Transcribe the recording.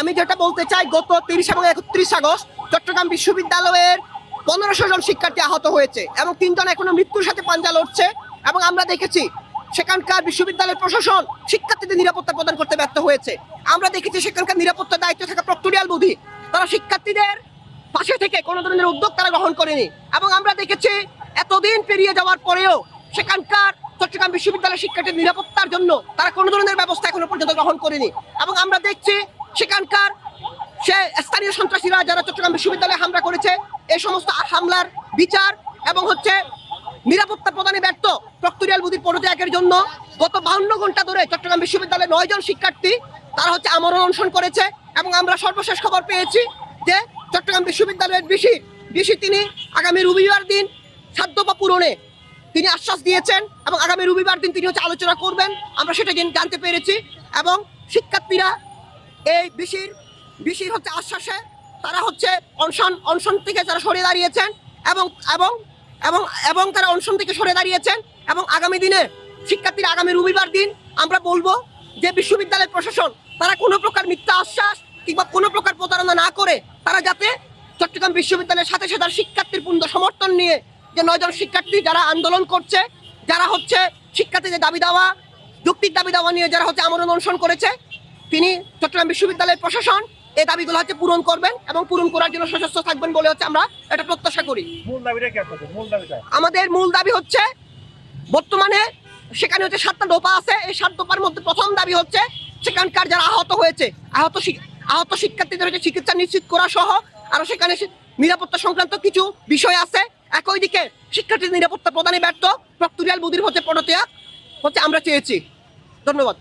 আমি যেটা বলতে চাই, গত তিরিশ এবং একত্রিশ আগস্ট চট্টগ্রাম বিশ্ববিদ্যালয়ের পনেরোশো জন শিক্ষার্থী আহত হয়েছে এবং তিনজন এখনও মৃত্যুর সাথে পাঞ্জা লড়ছে এবং আমরা দেখেছি সেখানকার বিশ্ববিদ্যালয়ের প্রশাসন শিক্ষার্থীদের নিরাপত্তা প্রদান করতে ব্যর্থ হয়েছে। আমরা দেখেছি সেখানকার নিরাপত্তার দায়িত্ব থাকা প্রক্টোরিয়াল বুদ্ধি তারা শিক্ষার্থীদের পাশে থেকে কোনো ধরনের উদ্যোগ তারা গ্রহণ করেনি এবং আমরা দেখেছি এতদিন পেরিয়ে যাওয়ার পরেও সেখানকার চট্টগ্রাম বিশ্ববিদ্যালয়ের শিক্ষার্থীর নিরাপত্তার জন্য তারা কোনো ধরনের ব্যবস্থা এখনও পর্যন্ত গ্রহণ করেনি এবং আমরা দেখছি সেখানকার সে স্থানীয় সন্ত্রাসীরা যারা চট্টগ্রাম বিশ্ববিদ্যালয়ে হামলা করেছে এই সমস্ত হামলার বিচার এবং হচ্ছে নিরাপত্তা প্রদানে ব্যর্থ প্রক্টোরিয়াল বুদ্ধির পদত্যাগের জন্য গত বাহান্ন ঘণ্টা ধরে চট্টগ্রাম বিশ্ববিদ্যালয়ে নয়জন শিক্ষার্থী তারা হচ্ছে আমরণ অনশন করেছে এবং আমরা সর্বশেষ খবর পেয়েছি যে চট্টগ্রাম বিশ্ববিদ্যালয়ের বিশি বিশি তিনি আগামী রবিবার দিন সাধ্য বা পূরণে তিনি আশ্বাস দিয়েছেন এবং আগামী রবিবার দিন তিনি হচ্ছে আলোচনা করবেন। আমরা সেটা জেন- জানতে পেরেছি এবং শিক্ষার্থীরা এই বিশির বিশির হচ্ছে আশ্বাসে তারা হচ্ছে অনশন অনশন থেকে তারা সরে দাঁড়িয়েছেন এবং এবং এবং এবং তারা অনশন থেকে সরে দাঁড়িয়েছেন এবং আগামী দিনে শিক্ষার্থীরা আগামী রবিবার দিন আমরা বলব যে বিশ্ববিদ্যালয় প্রশাসন, তারা কোনো প্রকার মিথ্যা আশ্বাস কিংবা কোনো প্রকার প্রতারণা না করে তারা যাতে চট্টগ্রাম বিশ্ববিদ্যালয়ের সাথে সাথে শিক্ষার্থীর পূর্ণ সমর্থন নিয়ে যে নয়জন শিক্ষার্থী যারা আন্দোলন করছে, যারা হচ্ছে শিক্ষার্থীদের দাবি দেওয়া, যুক্তির দাবি দেওয়া নিয়ে যারা হচ্ছে আমরণ অনশন করেছে তিনি চট্টগ্রাম বিশ্ববিদ্যালয়ের প্রশাসন এই দাবিগুলো হচ্ছে পূরণ করবেন এবং পূরণ করার জন্য সশস্ত্র থাকবেন বলে হচ্ছে আমরা এটা প্রত্যাশা করি। আমাদের মূল দাবি হচ্ছে বর্তমানে সেখানে হচ্ছে সাতটা দোপা আছে। এই সাত দোপার মধ্যে প্রথম দাবি হচ্ছে সেখানকার যারা আহত হয়েছে আহত আহত শিক্ষার্থীদের হচ্ছে চিকিৎসা নিশ্চিত করা সহ আরও সেখানে নিরাপত্তা সংক্রান্ত কিছু বিষয় আছে। একই দিকে শিক্ষার্থীদের নিরাপত্তা প্রদানে ব্যর্থ প্রক্টোরিয়াল বুদ্ধির হচ্ছে পদত্যাগ হচ্ছে আমরা চেয়েছি। ধন্যবাদ।